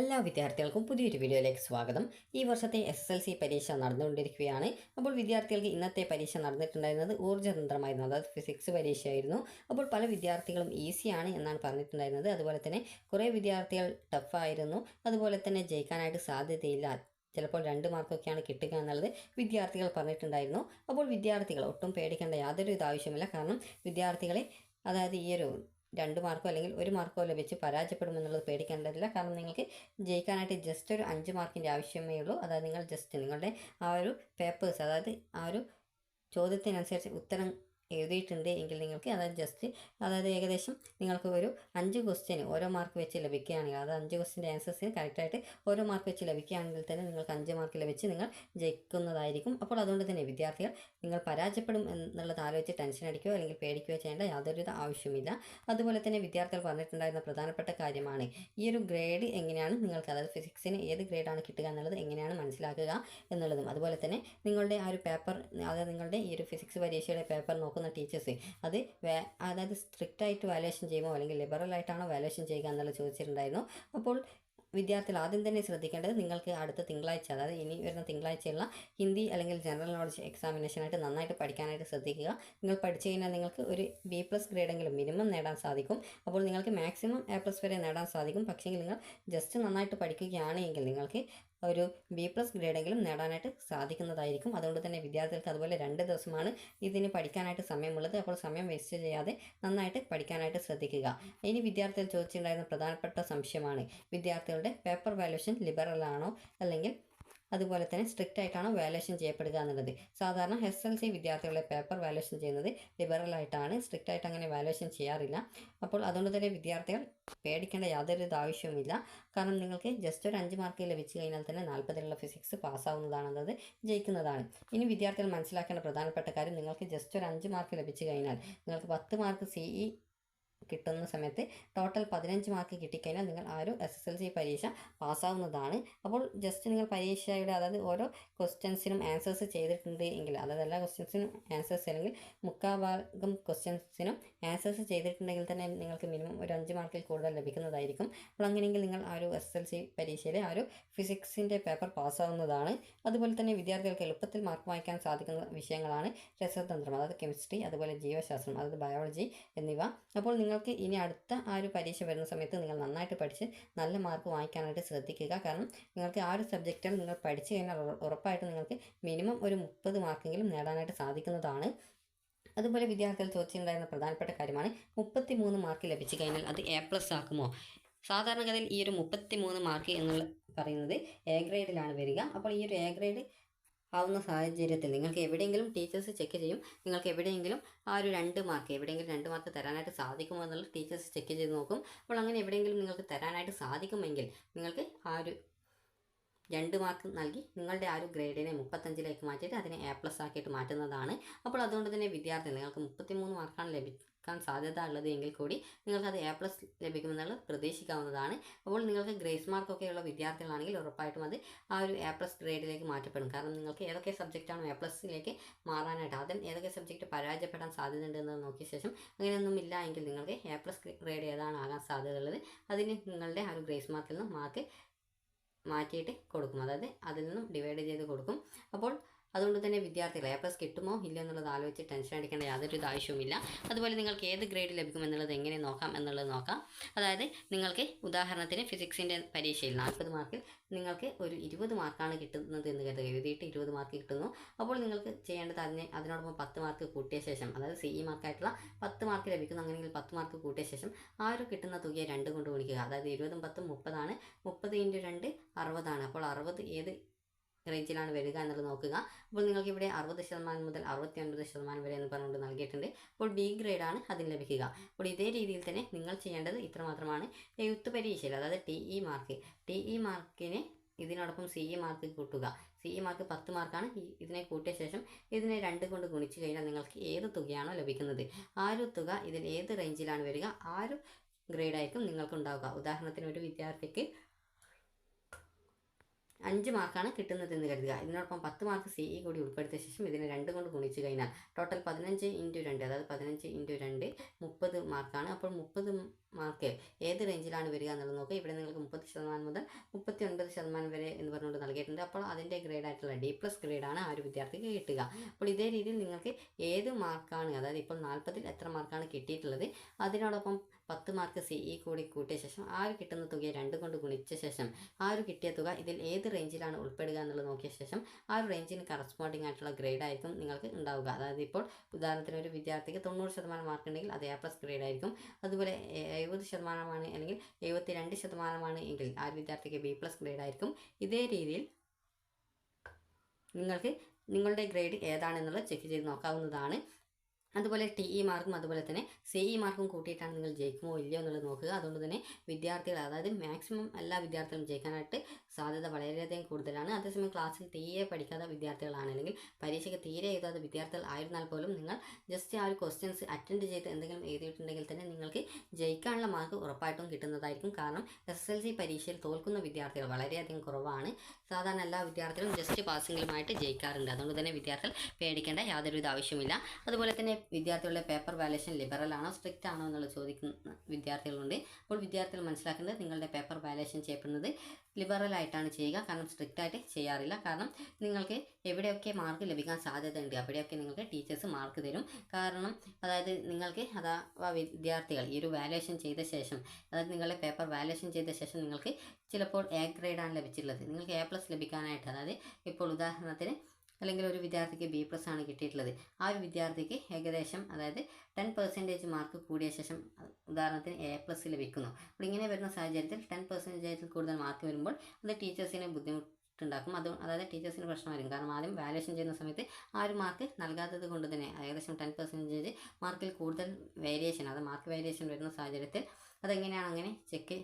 എല്ലാ വിദ്യാർത്ഥികൾക്കും പുതിയൊരു വീഡിയോയിലേക്ക് സ്വാഗതം. ഈ വർഷത്തെ എസ് എസ് എൽ സി പരീക്ഷ നടന്നുകൊണ്ടിരിക്കുകയാണ്. അപ്പോൾ വിദ്യാർത്ഥികൾക്ക് ഇന്നത്തെ പരീക്ഷ നടന്നിട്ടുണ്ടായിരുന്നത് ഊർജതന്ത്രമായിരുന്നു അതായത് ഫിസിക്സ് പരീക്ഷയായിരുന്നു. അപ്പോൾ പല വിദ്യാർത്ഥികളും ഈസിയാണ് എന്നാണ് പറഞ്ഞിട്ടുണ്ടായിരുന്നത്. അതുപോലെ തന്നെ കുറേ വിദ്യാർത്ഥികൾ ടഫായിരുന്നു അതുപോലെ തന്നെ ജയിക്കാനായിട്ട് സാധ്യതയില്ല. ചിലപ്പോൾ രണ്ട് മാർക്കൊക്കെയാണ് കിട്ടുക എന്നുള്ളത് വിദ്യാർത്ഥികൾ പറഞ്ഞിട്ടുണ്ടായിരുന്നു. അപ്പോൾ വിദ്യാർത്ഥികൾ ഒട്ടും പേടിക്കേണ്ട യാതൊരു ഇതാവശ്യമില്ല കാരണം വിദ്യാർത്ഥികളെ അതായത് ഈയൊരു രണ്ട് മാർക്കോ അല്ലെങ്കിൽ ഒരു മാർക്കോ ലഭിച്ച് പരാജയപ്പെടുമെന്നുള്ളത് പേടിക്കേണ്ടതില്ല കാരണം നിങ്ങൾക്ക് ജയിക്കാനായിട്ട് ജസ്റ്റ് ഒരു അഞ്ച് മാർക്കിന്റെ ആവശ്യമേ ഉള്ളൂ. അതായത് നിങ്ങൾ ജസ്റ്റ് നിങ്ങളുടെ ആ ഒരു പേപ്പേഴ്സ് അതായത് ആ ഒരു ചോദ്യത്തിനനുസരിച്ച് ഉത്തരം എഴുതിയിട്ടുണ്ട് എങ്കിൽ നിങ്ങൾക്ക് അതായത് ജസ്റ്റ് അതായത് ഏകദേശം നിങ്ങൾക്ക് ഒരു അഞ്ച് ക്വസ്റ്റ്യൻ ഓരോ മാർക്ക് വെച്ച് ലഭിക്കുകയാണെങ്കിൽ അതായത് അഞ്ച് ക്വസ്റ്റിന്റെ ആൻസേഴ്സിന് കറക്റ്റായിട്ട് ഓരോ മാർക്ക് വെച്ച് ലഭിക്കുകയാണെങ്കിൽ തന്നെ നിങ്ങൾക്ക് അഞ്ച് മാർക്ക് ലഭിച്ച് നിങ്ങൾ ജയിക്കുന്നതായിരിക്കും. അപ്പോൾ അതുകൊണ്ട് തന്നെ വിദ്യാർത്ഥികൾ നിങ്ങൾ പരാജയപ്പെടും എന്നുള്ളത് ആലോചിച്ച് ടെൻഷൻ അടിക്കുകയോ അല്ലെങ്കിൽ പേടിക്കുകയോ ചെയ്യേണ്ട യാതൊരുവിധ ആവശ്യമില്ല അതുപോലെ തന്നെ വിദ്യാർത്ഥികൾ പറഞ്ഞിട്ടുണ്ടായിരുന്ന പ്രധാനപ്പെട്ട കാര്യമാണ് ഈ ഒരു ഗ്രേഡ് എങ്ങനെയാണ് നിങ്ങൾക്ക് അതായത് ഫിസിക്സിന് ഏത് ഗ്രേഡാണ് കിട്ടുക എന്നുള്ളത് എങ്ങനെയാണ് മനസ്സിലാക്കുക എന്നുള്ളതും. അതുപോലെ തന്നെ നിങ്ങളുടെ ആ ഒരു പേപ്പർ അതായത് നിങ്ങളുടെ ഈ ഒരു ഫിസിക്സ് പരീക്ഷയുടെ പേപ്പർ നോക്കുന്ന ടീച്ചേഴ്സ് അത് അതായത് സ്ട്രിക്റ്റ് ആയിട്ട് വാലുവേഷൻ ചെയ്യുമോ അല്ലെങ്കിൽ ലിബറൽ ആയിട്ടാണോ വാലുവേഷൻ ചെയ്യുക എന്നുള്ളത് ചോദിച്ചിട്ടുണ്ടായിരുന്നു. അപ്പോൾ വിദ്യാർത്ഥികൾ ആദ്യം തന്നെ ശ്രദ്ധിക്കേണ്ടത് നിങ്ങൾക്ക് അടുത്ത തിങ്കളാഴ്ച അതായത് ഇനി വരുന്ന തിങ്കളാഴ്ചയുള്ള ഹിന്ദി അല്ലെങ്കിൽ ജനറൽ നോളജ് എക്സാമിനേഷനായിട്ട് നന്നായിട്ട് പഠിക്കാനായിട്ട് ശ്രദ്ധിക്കുക. നിങ്ങൾ പഠിച്ചു കഴിഞ്ഞാൽ നിങ്ങൾക്ക് ഒരു ബി പ്ലസ് ഗ്രേഡെങ്കിലും മിനിമം നേടാൻ സാധിക്കും. അപ്പോൾ നിങ്ങൾക്ക് മാക്സിമം എ പ്ലസ് വരെ നേടാൻ സാധിക്കും. പക്ഷേ നിങ്ങൾ ജസ്റ്റ് നന്നായിട്ട് പഠിക്കുകയാണെങ്കിൽ നിങ്ങൾക്ക് ഒരു ബി പ്ലസ് ഗ്രേഡെങ്കിലും നേടാനായിട്ട് സാധിക്കുന്നതായിരിക്കും. അതുകൊണ്ട് തന്നെ വിദ്യാർത്ഥികൾക്ക് അതുപോലെ രണ്ട് ദിവസമാണ് ഇതിന് പഠിക്കാനായിട്ട് സമയമുള്ളത്. അപ്പോൾ സമയം വേസ്റ്റ് ചെയ്യാതെ നന്നായിട്ട് പഠിക്കാനായിട്ട് ശ്രദ്ധിക്കുക. ഇനി വിദ്യാർത്ഥികൾ ചോദിച്ചിട്ടുണ്ടായിരുന്ന പ്രധാനപ്പെട്ട സംശയമാണ് വിദ്യാർത്ഥികളുടെ പേപ്പർ വാല്യൂഷൻ ലിബറൽ ആണോ അല്ലെങ്കിൽ അതുപോലെ തന്നെ സ്ട്രിക്റ്റ് ആയിട്ടാണ് വാലേഷൻ ചെയ്യപ്പെടുക എന്നുള്ളത്. സാധാരണ എസ് എൽ സി വിദ്യാർത്ഥികളെ പേപ്പർ വാലേഷൻ ചെയ്യുന്നത് ലിബറൽ ആയിട്ടാണ്. സ്ട്രിക്റ്റ് ആയിട്ട് അങ്ങനെ വാലേഷൻ ചെയ്യാറില്ല. അപ്പോൾ അതുകൊണ്ട് തന്നെ വിദ്യാർത്ഥികൾ പേടിക്കേണ്ട യാതൊരു ആവശ്യവുമില്ല. കാരണം നിങ്ങൾക്ക് ജസ്റ്റ് ഒരു അഞ്ച് മാർക്ക് ലഭിച്ചു കഴിഞ്ഞാൽ തന്നെ നാൽപ്പതിലുള്ള ഫിസിക്സ് പാസ്സാവുന്നതാണെന്നത് ജയിക്കുന്നതാണ്. ഇനി വിദ്യാർത്ഥികൾ മനസ്സിലാക്കേണ്ട പ്രധാനപ്പെട്ട കാര്യം നിങ്ങൾക്ക് ജസ്റ്റ് ഒരു അഞ്ച് മാർക്ക് ലഭിച്ചു കഴിഞ്ഞാൽ നിങ്ങൾക്ക് പത്ത് മാർക്ക് സി ഇ കിട്ടുന്ന സമയത്ത് ടോട്ടൽ പതിനഞ്ച് മാർക്ക് കിട്ടിക്കഴിഞ്ഞാൽ നിങ്ങൾ ആ ഒരു എസ് എസ് എൽ സി പരീക്ഷ പാസ്സാവുന്നതാണ്. അപ്പോൾ ജസ്റ്റ് നിങ്ങൾ പരീക്ഷയുടെ അതായത് ഓരോ ക്വസ്റ്റ്യൻസിനും ആൻസേഴ്സ് ചെയ്തിട്ടുണ്ട് എങ്കിൽ അതായത് എല്ലാ ക്വസ്റ്റ്യൻസിനും ആൻസേഴ്സ് അല്ലെങ്കിൽ മുക്കാൽ ഭാഗം ക്വസ്റ്റ്യൻസിനും ആൻസേഴ്സ് ചെയ്തിട്ടുണ്ടെങ്കിൽ തന്നെ നിങ്ങൾക്ക് മിനിമം ഒരു അഞ്ച് മാർക്കിൽ കൂടുതൽ ലഭിക്കുന്നതായിരിക്കും. അപ്പോൾ അങ്ങനെയെങ്കിൽ നിങ്ങൾ ആ ഒരു എസ് എൽ സി പരീക്ഷയിലെ ആ ഒരു ഫിസിക്സിന്റെ പേപ്പർ പാസ്സാവുന്നതാണ്. അതുപോലെ തന്നെ വിദ്യാർത്ഥികൾക്ക് എളുപ്പത്തിൽ മാർക്ക് വാങ്ങിക്കാൻ സാധിക്കുന്ന വിഷയങ്ങളാണ് രസതന്ത്രം അതായത് കെമിസ്ട്രി അതുപോലെ ജീവശാസ്ത്രം അതായത് ബയോളജി എന്നിവ. അപ്പോൾ നിങ്ങൾക്ക് ഇനി അടുത്ത ആ ഒരു പരീക്ഷ വരുന്ന സമയത്ത് നിങ്ങൾ നന്നായിട്ട് പഠിച്ച് നല്ല മാർക്ക് വാങ്ങിക്കാനായിട്ട് ശ്രദ്ധിക്കുക. കാരണം നിങ്ങൾക്ക് ആ ഒരു സബ്ജക്റ്റിൽ നിങ്ങൾ പഠിച്ചു കഴിഞ്ഞാൽ ഉറപ്പായിട്ട് നിങ്ങൾക്ക് മിനിമം ഒരു മുപ്പത് മാർക്കെങ്കിലും നേടാനായിട്ട് സാധിക്കുന്നതാണ്. അതുപോലെ വിദ്യാർത്ഥികൾ ചോദിച്ചിട്ടുണ്ടായിരുന്ന പ്രധാനപ്പെട്ട കാര്യമാണ് മുപ്പത്തി മൂന്ന് മാർക്ക് ലഭിച്ചു കഴിഞ്ഞാൽ അത് എ പ്ലസ് ആക്കുമോ? സാധാരണഗതിയിൽ ഈ ഒരു മുപ്പത്തി മൂന്ന് മാർക്ക് എന്നുള്ള പറയുന്നത് എ ഗ്രേഡിലാണ് വരിക. അപ്പോൾ ഈ ഒരു എ ഗ്രേഡ് ആവുന്ന സാഹചര്യത്തിൽ നിങ്ങൾക്ക് എവിടെയെങ്കിലും ടീച്ചേഴ്സ് ചെക്ക് ചെയ്യും. നിങ്ങൾക്ക് എവിടെയെങ്കിലും ആ ഒരു രണ്ട് മാർക്ക് എവിടെയെങ്കിലും രണ്ട് മാർക്ക് തരാനായിട്ട് സാധിക്കുമോ എന്നുള്ള ടീച്ചേഴ്സ് ചെക്ക് ചെയ്ത് നോക്കും. അപ്പോൾ അങ്ങനെ എവിടെയെങ്കിലും നിങ്ങൾക്ക് തരാനായിട്ട് സാധിക്കുമെങ്കിൽ നിങ്ങൾക്ക് ആ ഒരു രണ്ട് മാർക്ക് നൽകി നിങ്ങളുടെ ആ ഒരു ഗ്രേഡിനെ മുപ്പത്തഞ്ചിലേക്ക് മാറ്റിയിട്ട് അതിനെ എ പ്ലസ് ആക്കിയിട്ട് മാറ്റുന്നതാണ്. അപ്പോൾ അതുകൊണ്ട് തന്നെ വിദ്യാർത്ഥി നിങ്ങൾക്ക് മുപ്പത്തിമൂന്ന് മാർക്കാണ് ലഭിക്കാൻ സാധ്യത ഉള്ളത് എങ്കിൽ കൂടി നിങ്ങൾക്ക് അത് എ പ്ലസ് ലഭിക്കുമെന്നുള്ളത് പ്രതീക്ഷിക്കാവുന്നതാണ്. അപ്പോൾ നിങ്ങൾക്ക് ഗ്രേസ് മാർക്കൊക്കെയുള്ള വിദ്യാർത്ഥികളാണെങ്കിൽ ഉറപ്പായിട്ടും അത് ആ ഒരു എ പ്ലസ് ഗ്രേഡിലേക്ക് മാറ്റപ്പെടും. കാരണം നിങ്ങൾക്ക് ഏതൊക്കെ സബ്ജക്റ്റാണ് എ പ്ലസിലേക്ക് മാറാനായിട്ട് ആദ്യം ഏതൊക്കെ സബ്ജക്റ്റ് പരാജയപ്പെടാൻ സാധ്യതയുണ്ടെന്ന് നോക്കിയ ശേഷം അങ്ങനെയൊന്നും ഇല്ല എങ്കിൽ നിങ്ങൾക്ക് എ പ്ലസ് ഗ്രേഡ് ഏതാണ് ആകാൻ സാധ്യതയുള്ളത് അതിന് നിങ്ങളുടെ ആ ഒരു ഗ്രേസ് മാർക്കിൽ നിന്ന് മാർക്ക് മാറ്റിയിട്ട് കൊടുക്കും. അതായത് അതിൽ നിന്നും ഡിവൈഡ് ചെയ്ത് കൊടുക്കും. അപ്പോൾ അതുകൊണ്ട് തന്നെ വിദ്യാർത്ഥികൾ എ പ്ലസ് കിട്ടുമോ ഇല്ലയോ എന്നുള്ളത് ആലോചിച്ച് ടെൻഷൻ അടിക്കേണ്ട യാതൊരു ഇതാവശ്യവുമില്ല അതുപോലെ നിങ്ങൾക്ക് ഏത് ഗ്രേഡ് ലഭിക്കും എന്നുള്ളത് എങ്ങനെ നോക്കാം എന്നുള്ളത് നോക്കാം. അതായത് നിങ്ങൾക്ക് ഉദാഹരണത്തിന് ഫിസിക്സിന്റെ പരീക്ഷയിൽ നാൽപ്പത് മാർക്കിൽ നിങ്ങൾക്ക് ഒരു ഇരുപത് മാർക്കാണ് കിട്ടുന്നത് എന്ന് കരുതുക. എഴുതിയിട്ട് ഇരുപത് മാർക്ക് കിട്ടുന്നു. അപ്പോൾ നിങ്ങൾക്ക് ചെയ്യേണ്ടത് അതിന് അതിനോടൊപ്പം പത്ത് മാർക്ക് കൂട്ടിയ ശേഷം അതായത് സി ഇ മാർക്കായിട്ടുള്ള പത്ത് മാർക്ക് ലഭിക്കുന്നു അങ്ങനെയെങ്കിൽ പത്ത് മാർക്ക് കൂട്ടിയ ശേഷം ആ ഒരു കിട്ടുന്ന തുകയെ രണ്ട് കൊണ്ട് ഗുണിക്കുക. അതായത് ഇരുപതും പത്തും മുപ്പതാണ്. മുപ്പത് ഇന്റു രണ്ട് അറുപതാണ്. അപ്പോൾ അറുപത് ഏത് റേഞ്ചിലാണ് വരിക എന്നുള്ളത് നോക്കുക. അപ്പോൾ നിങ്ങൾക്ക് ഇവിടെ അറുപത് ശതമാനം മുതൽ അറുപത്തി ഒൻപത് ശതമാനം വരെ എന്ന് പറഞ്ഞുകൊണ്ട് നൽകിയിട്ടുണ്ട്. അപ്പോൾ ബി ഗ്രേഡാണ് അതിന് ലഭിക്കുക. അപ്പോൾ ഇതേ രീതിയിൽ തന്നെ നിങ്ങൾ ചെയ്യേണ്ടത് ഇത്രമാത്രമാണ്. എഴുത്ത് പരീക്ഷയിൽ അതായത് T E mark T E മാർക്കിന് ഇതിനോടൊപ്പം സി ഇ മാർക്ക് കൂട്ടുക. സി ഇ മാർക്ക് പത്ത് മാർക്കാണ്. ഇതിനെ കൂട്ടിയ ശേഷം ഇതിനെ രണ്ട് കൊണ്ട് ഗുണിച്ചു കഴിഞ്ഞാൽ നിങ്ങൾക്ക് ഏത് തുകയാണോ ലഭിക്കുന്നത്. ആ ഒരു തുക ഇതിൽ ഏത് റേഞ്ചിലാണ് വരിക ആ ഒരു ഗ്രേഡായിരിക്കും നിങ്ങൾക്ക് ഉണ്ടാവുക. ഉദാഹരണത്തിന് ഒരു വിദ്യാർത്ഥിക്ക് അഞ്ച് മാർക്കാണ് കിട്ടുന്നത് എന്ന് കരുതുക. ഇതിനോടൊപ്പം പത്ത് മാർക്ക് സി ഇ കൂടി ഉൾപ്പെടുത്തിയ ശേഷം ഇതിനെ രണ്ട് കൊണ്ട് ഗുണിച്ച് കഴിഞ്ഞാൽ ടോട്ടൽ പതിനഞ്ച് ഇന്റു രണ്ട് അതായത് പതിനഞ്ച് ഇന്റു രണ്ട് മുപ്പത് മാർക്കാണ്. അപ്പോൾ മുപ്പത് മാർക്ക് ഏത് റേഞ്ചിലാണ് വരിക എന്നുള്ളത് നോക്കുക. ഇവിടെ നിങ്ങൾക്ക് മുപ്പത് ശതമാനം മുതൽ മുപ്പത്തി ഒൻപത് ശതമാനം വരെ എന്ന് പറഞ്ഞുകൊണ്ട് നൽകിയിട്ടുണ്ട്. അപ്പോൾ അതിന്റെ ഗ്രേഡ് ആയിട്ടുള്ള ഡി പ്ലസ് ഗ്രേഡാണ് ആ ഒരു വിദ്യാർത്ഥിക്ക് കിട്ടുക. അപ്പോൾ ഇതേ രീതിയിൽ നിങ്ങൾക്ക് ഏത് മാർക്കാണ് അതായത് ഇപ്പോൾ നാൽപ്പതിൽ എത്ര മാർക്കാണ് കിട്ടിയിട്ടുള്ളത് അതിനോടൊപ്പം പത്ത് മാർക്ക് സി ഇ കൂടി കൂട്ടിയ ശേഷം ആ കിട്ടുന്ന തുകയെ രണ്ട് കൊണ്ട് ഗുണിച്ച ശേഷം ആ ഒരു കിട്ടിയ തുക ഇതിൽ ഏത് റേഞ്ചിലാണ് ഉൾപ്പെടുക എന്നുള്ളത് നോക്കിയ ശേഷം ആ ഒരു റേഞ്ചിന് കറസ്പോണ്ടിങ് ആയിട്ടുള്ള ഗ്രേഡ് ആയിരിക്കും നിങ്ങൾക്ക് ഉണ്ടാവുക. അതായത് ഇപ്പോൾ ഉദാഹരണത്തിന് ഒരു വിദ്യാർത്ഥിക്ക് തൊണ്ണൂറ് ശതമാനം മാർക്ക് ഉണ്ടെങ്കിൽ അത് എ പ്ലസ് ഗ്രേഡ് ആയിരിക്കും. അതുപോലെ എഴുപത് ശതമാനമാണ് അല്ലെങ്കിൽ എഴുപത്തി രണ്ട് ശതമാനമാണ് എങ്കിൽ ആ വിദ്യാർത്ഥിക്ക് ബി പ്ലസ് ഗ്രേഡ് ആയിരിക്കും. ഇതേ രീതിയിൽ നിങ്ങൾക്ക് നിങ്ങളുടെ ഗ്രേഡ് ഏതാണെന്നുള്ളത് ചെക്ക് ചെയ്ത് നോക്കാവുന്നതാണ്. അതുപോലെ ടി ഇ മാർക്കും അതുപോലെ തന്നെ സി ഇ മാർക്കും കൂട്ടിയിട്ടാണ് നിങ്ങൾ ജയിക്കുമോ ഇല്ലയോ എന്നുള്ളത് നോക്കുക. അതുകൊണ്ട് തന്നെ വിദ്യാർത്ഥികൾ അതായത് മാക്സിമം എല്ലാ വിദ്യാർത്ഥികളും ജയിക്കാനായിട്ട് സാധ്യത വളരെയധികം കൂടുതലാണ്. അതേസമയം ക്ലാസ്സിൽ തീരെ പഠിക്കാത്ത വിദ്യാർത്ഥികളാണെങ്കിൽ പരീക്ഷയ്ക്ക് തീരെ എഴുതാത്ത വിദ്യാർത്ഥികൾ ആയിരുന്നാൽ പോലും നിങ്ങൾ ജസ്റ്റ് ആ ഒരു ക്വസ്റ്റ്യൻസ് അറ്റൻഡ് ചെയ്ത് എന്തെങ്കിലും എഴുതിയിട്ടുണ്ടെങ്കിൽ തന്നെ നിങ്ങൾക്ക് ജയിക്കാനുള്ള മാർക്ക് ഉറപ്പായിട്ടും കിട്ടുന്നതായിരിക്കും. കാരണം എസ് എൽ സി പരീക്ഷയിൽ തോൽക്കുന്ന വിദ്യാർത്ഥികൾ വളരെയധികം കുറവാണ്. സാധാരണ എല്ലാ വിദ്യാർത്ഥികളും ജസ്റ്റ് പാസിംഗിലുമായിട്ട് ജയിക്കാറുണ്ട്. അതുകൊണ്ട് തന്നെ വിദ്യാർത്ഥികൾ പേടിക്കേണ്ട യാതൊരുവിധ ആവശ്യമില്ല അതുപോലെ തന്നെ വിദ്യാർത്ഥികളുടെ പേപ്പർ വാലേഷൻ ലിബറൽ ആണോ സ്ട്രിക്റ്റ് ആണോ എന്നുള്ളത് ചോദിക്കുന്ന വിദ്യാർത്ഥികളുണ്ട്. അപ്പോൾ വിദ്യാർത്ഥികൾ മനസ്സിലാക്കേണ്ടത് നിങ്ങളുടെ പേപ്പർ വാലേഷൻ ചെയ്യപ്പെടുന്നത് ലിബറൽ ആയിട്ടാണ് ചെയ്യുക. കാരണം സ്ട്രിക്റ്റ് ആയിട്ട് ചെയ്യാറില്ല. കാരണം നിങ്ങൾക്ക് എവിടെയൊക്കെ മാർക്ക് ലഭിക്കാൻ സാധ്യതയുണ്ട് അവിടെയൊക്കെ നിങ്ങൾക്ക് ടീച്ചേഴ്സ് മാർക്ക് തരും. കാരണം അതായത് നിങ്ങൾക്ക് അതാ വിദ്യാർത്ഥികൾ ഈ ഒരു വാലുവേഷൻ ചെയ്ത ശേഷം അതായത് നിങ്ങളുടെ പേപ്പർ വാലുവേഷൻ ചെയ്ത ശേഷം നിങ്ങൾക്ക് ചിലപ്പോൾ എ ഗ്രേഡാണ് ലഭിച്ചിട്ടുള്ളത്. നിങ്ങൾക്ക് എ പ്ലസ് ലഭിക്കാനായിട്ട് അതായത് ഇപ്പോൾ ഉദാഹരണത്തിന് അല്ലെങ്കിൽ ഒരു വിദ്യാർത്ഥിക്ക് ബി പ്ലസ് ആണ് കിട്ടിയിട്ടുള്ളത്. ആ ഒരു വിദ്യാർത്ഥിക്ക് ഏകദേശം അതായത് ടെൻ പെർസെന്റേജ് മാർക്ക് കൂടിയ ശേഷം ഉദാഹരണത്തിന് എ പ്ലസ് ലഭിക്കുന്നു. അപ്പോൾ ഇങ്ങനെ വരുന്ന സാഹചര്യത്തിൽ ടെൻ പെർസെന്റേജിൽ കൂടുതൽ മാർക്ക് വരുമ്പോൾ അത് ടീച്ചേഴ്സിനെ ബുദ്ധിമുട്ട് ഉണ്ടാക്കും അത് അതായത് ടീച്ചേഴ്സിന് പ്രശ്നമായിരിക്കും. കാരണം ആദ്യം വാലുവേഷൻ ചെയ്യുന്ന സമയത്ത് ആ ഒരു മാർക്ക് നൽകാത്തത് കൊണ്ട് തന്നെ ഏകദേശം ടെൻ പെർസെന്റേജ് മാർക്കിൽ കൂടുതൽ വേരിയേഷൻ അത് മാർക്ക് വേരിയേഷൻ വരുന്ന സാഹചര്യത്തിൽ അതെങ്ങനെയാണ് അങ്ങനെ ചെക്ക്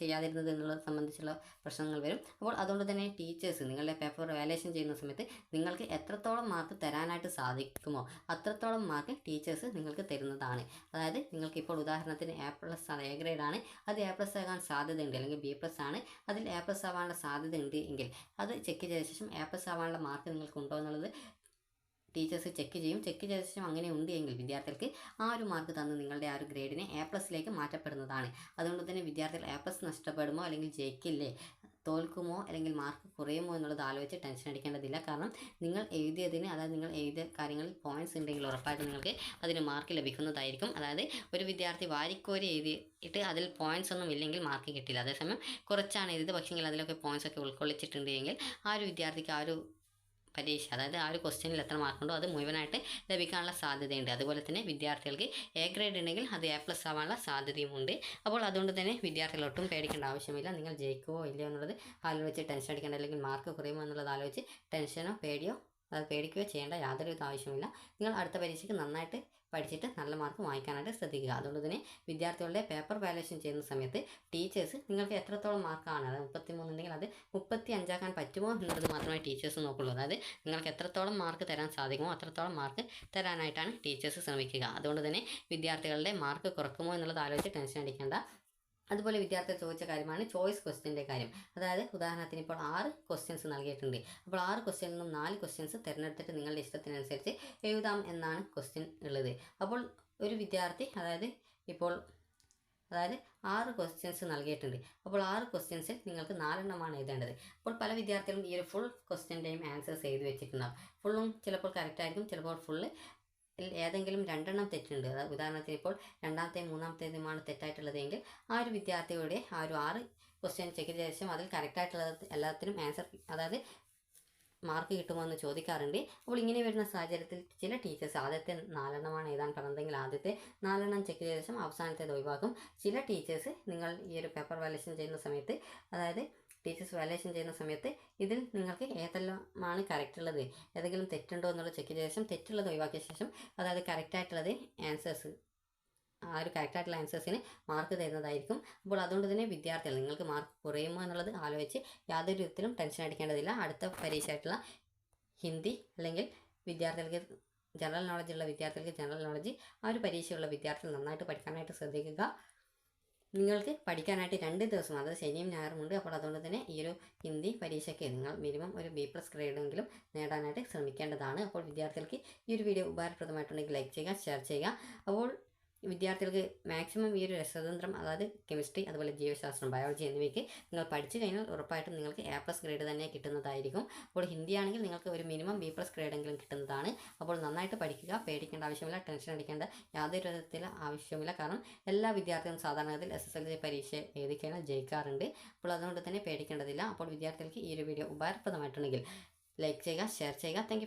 ചെയ്യാതിരുന്നത് എന്നുള്ളത് സംബന്ധിച്ചുള്ള പ്രശ്നങ്ങൾ വരും. അപ്പോൾ അതുകൊണ്ട് തന്നെ ടീച്ചേഴ്സ് നിങ്ങളുടെ പേപ്പർ വാലേഷൻ ചെയ്യുന്ന സമയത്ത് നിങ്ങൾക്ക് എത്രത്തോളം മാർക്ക് തരാനായിട്ട് സാധിക്കുമോ അത്രത്തോളം മാർക്ക് ടീച്ചേഴ്സ് നിങ്ങൾക്ക് തരുന്നതാണ്. അതായത് നിങ്ങൾക്ക് ഇപ്പോൾ ഉദാഹരണത്തിന് എ പ്ലസ് ആണ് എ ഗ്രേഡ് ആണ്. അത് എ പ്ലസ് ആകാൻ സാധ്യതയുണ്ട് അല്ലെങ്കിൽ ബി പ്ലസ് ആണ്. അതിൽ എ പ്ലസ് ആവാനുള്ള സാധ്യത ഉണ്ട് എങ്കിൽ അത് ചെക്ക് ചെയ്ത ശേഷം എ പ്ലസ് ആവാനുള്ള മാർക്ക് നിങ്ങൾക്ക് ഉണ്ടോ എന്നുള്ളത് ടീച്ചേഴ്സ് ചെക്ക് ചെയ്യും. ചെക്ക് ചെയ്ത ശേഷം അങ്ങനെ ഉണ്ട് എങ്കിൽ വിദ്യാർത്ഥികൾക്ക് ആ ഒരു മാർക്ക് തന്ന് നിങ്ങളുടെ ആ ഒരു ഗ്രേഡിനെ എ പ്ലസിലേക്ക് മാറ്റപ്പെടുന്നതാണ്. അതുകൊണ്ട് തന്നെ വിദ്യാർത്ഥികൾ എ പ്ലസ് നഷ്ടപ്പെടുമോ അല്ലെങ്കിൽ ജയിക്കില്ലേ തോൽക്കുമോ അല്ലെങ്കിൽ മാർക്ക് കുറയുമോ എന്നുള്ളത് ആലോചിച്ച് ടെൻഷൻ അടിക്കേണ്ടതില്ല. കാരണം നിങ്ങൾ എഴുതിയതിന് അതായത് നിങ്ങൾ എഴുതിയ കാര്യങ്ങളിൽ പോയിന്റ്സ് ഉണ്ടെങ്കിൽ ഉറപ്പായിട്ടും നിങ്ങൾക്ക് അതിന് മാർക്ക് ലഭിക്കുന്നതായിരിക്കും. അതായത് ഒരു വിദ്യാർത്ഥി വാരിക്കോരി എഴുതിയിട്ട് അതിൽ പോയിന്റ്സ് ഒന്നും ഇല്ലെങ്കിൽ മാർക്ക് കിട്ടില്ല. അതേസമയം കുറച്ചാണ് എഴുതിയത്. പക്ഷേ അതിലൊക്കെ പോയിന്റ്സ് ഒക്കെ ഉൾക്കൊള്ളിച്ചിട്ടുണ്ട് എങ്കിൽ ആ ഒരു വിദ്യാർത്ഥിക്ക് ആ ഒരു പരീക്ഷ. അതായത് ആ ഒരു ക്വസ്റ്റ്യനിൽ എത്ര മാർക്കുണ്ടോ അത് മുഴുവനായിട്ട് ലഭിക്കാനുള്ള സാധ്യതയുണ്ട്. അതുപോലെ തന്നെ വിദ്യാർത്ഥികൾക്ക് എ ഗ്രേഡ് ഉണ്ടെങ്കിൽ അത് എ പ്ലസ് ആവാനുള്ള സാധ്യതയുമുണ്ട് അപ്പോൾ അതുകൊണ്ട് തന്നെ വിദ്യാർത്ഥികൾ ഒട്ടും പേടിക്കേണ്ട ആവശ്യമില്ല. നിങ്ങൾ ജയിക്കുമോ ഇല്ലയോ എന്നുള്ളത് ആലോചിച്ച് ടെൻഷൻ അടിക്കേണ്ട അല്ലെങ്കിൽ മാർക്ക് കുറയുമോ എന്നുള്ളത് ആലോചിച്ച് ടെൻഷനോ പേടിയോ അത് പേടിക്കുകയോ ചെയ്യേണ്ട യാതൊരു ആവശ്യമില്ല നിങ്ങൾ അടുത്ത പരീക്ഷയ്ക്ക് നന്നായിട്ട് പഠിച്ചിട്ട് നല്ല മാർക്ക് വാങ്ങിക്കാനായിട്ട് ശ്രദ്ധിക്കുക. അതുകൊണ്ട് തന്നെ വിദ്യാർത്ഥികളുടെ പേപ്പർ വാലുവേഷൻ ചെയ്യുന്ന സമയത്ത് ടീച്ചേഴ്സ് നിങ്ങൾക്ക് എത്രത്തോളം മാർക്കാണ് അത് മുപ്പത്തി മൂന്നുണ്ടെങ്കിൽ അത് മുപ്പത്തി അഞ്ചാക്കാൻ പറ്റുമോ എന്നുള്ളത് മാത്രമേ ടീച്ചേഴ്സ് നോക്കുള്ളൂ. അതായത് നിങ്ങൾക്ക് എത്രത്തോളം മാർക്ക് തരാൻ സാധിക്കുമോ അത്രത്തോളം മാർക്ക് തരാനായിട്ടാണ് ടീച്ചേഴ്സ് ശ്രമിക്കുക. അതുകൊണ്ട് തന്നെ വിദ്യാർത്ഥികളുടെ മാർക്ക് കുറക്കുമോ എന്നുള്ളത് ആലോചിച്ച് ടെൻഷൻ അടിക്കേണ്ട അതുപോലെ വിദ്യാർത്ഥികൾ ചോദിച്ച കാര്യമാണ് ചോയ്സ് ക്വസ്റ്റ്യന്റെ കാര്യം. അതായത് ഉദാഹരണത്തിന് ഇപ്പോൾ ആറ് ക്വസ്റ്റ്യൻസ് നൽകിയിട്ടുണ്ട്. അപ്പോൾ ആറ് ക്വസ്റ്റ്യനിൽ നിന്നും നാല് ക്വസ്റ്റ്യൻസ് തിരഞ്ഞെടുത്തിട്ട് നിങ്ങളുടെ ഇഷ്ടത്തിനനുസരിച്ച് എഴുതാം എന്നാണ് ക്വസ്റ്റ്യൻ ഉള്ളത്. അപ്പോൾ ഒരു വിദ്യാർത്ഥി അതായത് ഇപ്പോൾ അതായത് ആറ് ക്വസ്റ്റ്യൻസ് നൽകിയിട്ടുണ്ട്. അപ്പോൾ ആറ് ക്വസ്റ്റ്യൻസിൽ നിങ്ങൾക്ക് നാലെണ്ണമാണ് എഴുതേണ്ടത്. അപ്പോൾ പല വിദ്യാർത്ഥികളും ഈ ഒരു ഫുൾ ക്വസ്റ്റ്യന്റെയും ആൻസേഴ്സ് എഴുതി വെച്ചിട്ടുണ്ടാകും ഫുള്ളും ചിലപ്പോൾ കറക്റ്റ് ആയിരിക്കും ചിലപ്പോൾ ഫുള്ള് ഏതെങ്കിലും രണ്ടെണ്ണം തെറ്റുണ്ട്. അതായത് ഉദാഹരണത്തിന് ഇപ്പോൾ രണ്ടാമത്തെയും മൂന്നാമത്തേതുമാണ് തെറ്റായിട്ടുള്ളതെങ്കിൽ ആ ഒരു വിദ്യാർത്ഥിയുടെ ആ ഒരു ആറ് ക്വസ്റ്റ്യൻ ചെക്ക് ചെയ്ത ശേഷം അതിൽ കറക്റ്റായിട്ടുള്ളത് എല്ലാത്തിനും ആൻസർ അതായത് മാർക്ക് കിട്ടുമോ എന്ന് ചോദിക്കാറുണ്ട്. അപ്പോൾ ഇങ്ങനെ വരുന്ന സാഹചര്യത്തിൽ ചില ടീച്ചേഴ്സ് ആദ്യത്തെ നാലെണ്ണമാണ് എഴുതാൻ പറഞ്ഞതെങ്കിൽ ആദ്യത്തെ നാലെണ്ണം ചെക്ക് ചെയ്ത ശേഷം അവസാനത്തേത് ഒഴിവാക്കും. ചില ടീച്ചേഴ്സ് നിങ്ങൾ ഈ ഒരു പേപ്പർ വാലേഷൻ ചെയ്യുന്ന സമയത്ത് അതായത് ടീച്ചേഴ്സ് വാലേഷൻ ചെയ്യുന്ന സമയത്ത് ഇതിൽ നിങ്ങൾക്ക് ഏതെല്ലാമാണ് കറക്റ്റ് ഉള്ളത്? ഏതെങ്കിലും തെറ്റുണ്ടോ എന്നുള്ളത് ചെക്ക് ചെയ്ത ശേഷം തെറ്റുള്ളത് ഒഴിവാക്കിയ ശേഷം അതായത് കറക്റ്റായിട്ടുള്ളത് ആൻസേഴ്സ് ആ ഒരു കറക്റ്റായിട്ടുള്ള ആൻസേഴ്സിന് മാർക്ക് തരുന്നതായിരിക്കും. അപ്പോൾ അതുകൊണ്ട് തന്നെ വിദ്യാർത്ഥികൾ നിങ്ങൾക്ക് മാർക്ക് കുറയുമോ എന്നുള്ളത് ആലോചിച്ച് യാതൊരു വിധത്തിലും ടെൻഷൻ അടിക്കേണ്ടതില്ല. അടുത്ത പരീക്ഷയായിട്ടുള്ള ഹിന്ദി അല്ലെങ്കിൽ വിദ്യാർത്ഥികൾക്ക് ജനറൽ നോളജ് ഉള്ള വിദ്യാർത്ഥികൾക്ക് ജനറൽ നോളജ് ആ ഒരു പരീക്ഷയുള്ള വിദ്യാർത്ഥികൾ നന്നായിട്ട് പഠിക്കാനായിട്ട് ശ്രദ്ധിക്കുക. നിങ്ങൾക്ക് പഠിക്കാനായിട്ട് രണ്ട് ദിവസം അതായത് ശനിയും ഞായറും ഉണ്ട്. അപ്പോൾ അതുകൊണ്ട് തന്നെ ഈ ഒരു ഹിന്ദി പരീക്ഷയ്ക്ക് നിങ്ങൾ മിനിമം ഒരു ബി പ്ലസ് ഗ്രേഡെങ്കിലും നേടാനായിട്ട് ശ്രമിക്കേണ്ടതാണ്. അപ്പോൾ വിദ്യാർത്ഥികൾക്ക് ഈ ഒരു വീഡിയോ ഉപകാരപ്രദമായിട്ടുണ്ടെങ്കിൽ ലൈക്ക് ചെയ്യുക ഷെയർ ചെയ്യുക. അപ്പോൾ വിദ്യാർത്ഥികൾക്ക് മാക്സിമം ഈ ഒരു രസതന്ത്രം അതായത് കെമിസ്ട്രി അതുപോലെ ജീവശാസ്ത്രം ബയോളജി എന്നിവയ്ക്ക് നിങ്ങൾ പഠിച്ചു കഴിഞ്ഞാൽ ഉറപ്പായിട്ടും നിങ്ങൾക്ക് എ പ്ലസ് ഗ്രേഡ് തന്നെ കിട്ടുന്നതായിരിക്കും. അപ്പോൾ ഹിന്ദി ആണെങ്കിൽ നിങ്ങൾക്ക് ഒരു മിനിമം ബി പ്ലസ് ഗ്രേഡെങ്കിലും കിട്ടുന്നതാണ്. അപ്പോൾ നന്നായിട്ട് പഠിക്കുക പേടിക്കേണ്ട ആവശ്യമില്ല ടെൻഷൻ അടിക്കേണ്ട യാതൊരു വിധത്തിലും ആവശ്യമില്ല കാരണം എല്ലാ വിദ്യാർത്ഥികളും സാധാരണഗതിയിൽ എസ് എസ് എൽ സി പരീക്ഷ എഴുതി കഴിഞ്ഞാൽ ജയിക്കാറുണ്ട്. അപ്പോൾ അതുകൊണ്ട് തന്നെ പേടിക്കേണ്ടതില്ല. അപ്പോൾ വിദ്യാർത്ഥികൾക്ക് ഈ ഒരു വീഡിയോ ഉപകാരപ്രദമായിട്ടുണ്ടെങ്കിൽ ലൈക്ക് ചെയ്യുക ഷെയർ ചെയ്യുക. താങ്ക്